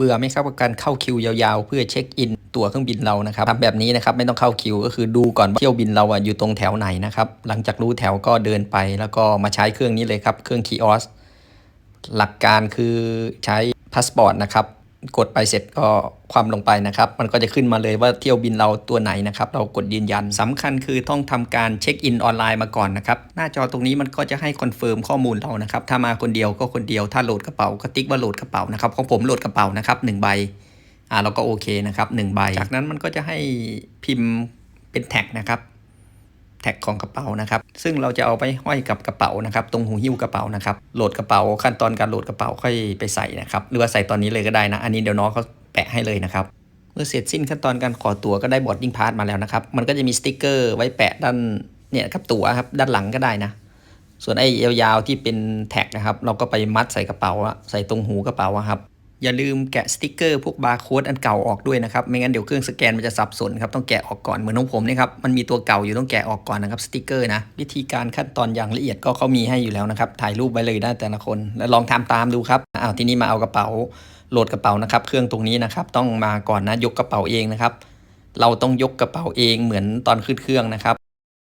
เบื่อไหมครับกับการเข้าคิวยาวๆ เพื่อเช็คอินตั๋วเครื่องบินเรานะครับทำแบบนี้นะครับไม่ต้องเข้าคิว ก็คือดูก่อนเที่ยวบินเราอะอยู่ตรงแถวไหนนะครับหลังจากรู้แถวก็เดินไป แล้วก็มาใช้เครื่องนี้เลยครับเครื่องคีออสหลักการคือใช้พาสปอร์ตนะครับ กดไปเสร็จก็ความลงไปนะครับ มันก็จะขึ้นมาเลยว่าเที่ยวบินเราตัวไหนนะครับ เรากดยืนยันสำคัญคือต้องทำการเช็คอินออนไลน์มาก่อนนะครับ หน้าจอตรงนี้มันก็จะให้คอนเฟิร์มข้อมูลเรานะครับ ถ้ามาคนเดียวก็คนเดียว ถ้าโหลดกระเป๋าก็ติ๊กว่าโหลดกระเป๋านะครับของผมโหลดกระเป๋านะครับหนึ่งใบ อ่าเราก็โอเคนะครับหนึ่งใบ จากนั้นมันก็จะให้พิมพ์เป็นแท็กนะครับ แท็กของกระเป๋านะครับ ซึ่งเราจะเอาไปห้อยกับกระเป๋านะครับ ตรงหูหิ้วกระเป๋านะครับ โหลดกระเป๋าขั้นตอนการโหลดกระเป๋าค่อยไปใส่นะครับ หรือว่าใส่ตอนนี้เลยก็ได้นะ อันนี้เดี๋ยวน้องเขาแปะให้เลยนะครับ เมื่อเสร็จสิ้นขั้นตอนการขอตั๋วก็ได้บอร์ดดิ้งพาสมาแล้วนะครับ มันก็จะมีสติ๊กเกอร์ไว้แปะด้านเนี่ยครับตั๋วครับด้านหลังก็ได้นะ ส่วนไอ้ยาวๆที่เป็นแท็กนะครับ เราก็ไปมัดใส่กระเป๋าใส่ตรงหูกระเป๋าครับ อย่าลืมแกะสติกเกอร์พวกบาร์โค้ดอันเก่าออกด้วยนะครับ ไม่งั้นเดี๋ยวเครื่องสแกนมันจะสับสนครับต้องแกะออกก่อนเหมือนของผมนี่ครับมันมีตัวเก่าอยู่ต้องแกะออกก่อนนะครับสติกเกอร์นะวิธีการขั้นตอนอย่างละเอียดก็เขามีให้อยู่แล้วนะครับถ่ายรูปไว้เลยได้แต่ละคน แล้วลองทำตามดูครับอ้าวทีนี้มาเอากระเป๋าโหลดกระเป๋านะครับเครื่องตรงนี้นะครับต้องมาก่อนนะยกกระเป๋าเองนะครับเราต้องยกกระเป๋าเองเหมือนตอนขึ้นเครื่องนะครับ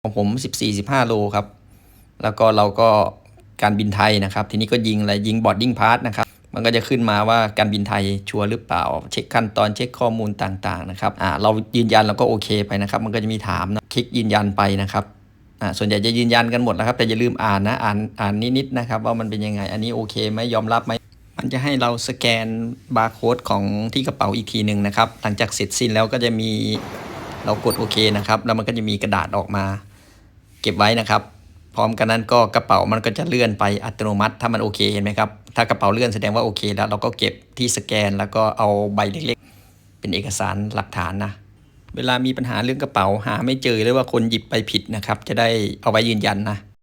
ของผม 14-15 โลครับแล้วก็เราก็การบินไทยนะครับ ทีนี้ก็ยิงอะไรยิงบอดดิ้งพาสนะครับ มันก็จะขึ้นมาว่าการบินไทยชัวร์หรือเปล่า เช็คขั้นตอนเช็คข้อมูลต่างๆนะครับอ่าเรายืนยันเราก็โอเคไปนะครับ มันก็จะมีถามนะคลิกยืนยันไปนะครับอ่าส่วนใหญ่จะยืนยันกันหมดนะครับ แต่อย่าลืมอ่านนะอ่านอ่านนิดๆนะครับ ว่ามันเป็นยังไง อันนี้โอเคไหมยอมรับไหมมันจะให้เราสแกนบาร์โค้ดของที่กระเป๋าอีกทีหนึ่งนะครับ หลังจากเสร็จสิ้นแล้วก็จะมีเรากดโอเคนะครับ แล้วมันก็จะมีกระดาษออกมา เก็บไว้นะครับ พร้อมกันนั้นก็กระเป๋ามันก็จะเลื่อนไปอัตโนมัติ ถ้ามันโอเคเห็นไหมครับ ถ้ากระเป๋าเลื่อนแสดงว่าโอเค แล้วเราก็เก็บที่สแกน แล้วก็เอาใบเล็กๆ เป็นเอกสารหลักฐานนะเวลามีปัญหาเรื่องกระเป๋าหาไม่เจอหรือว่าคนหยิบไปผิดนะครับ จะได้เอาไว้ยืนยันนะ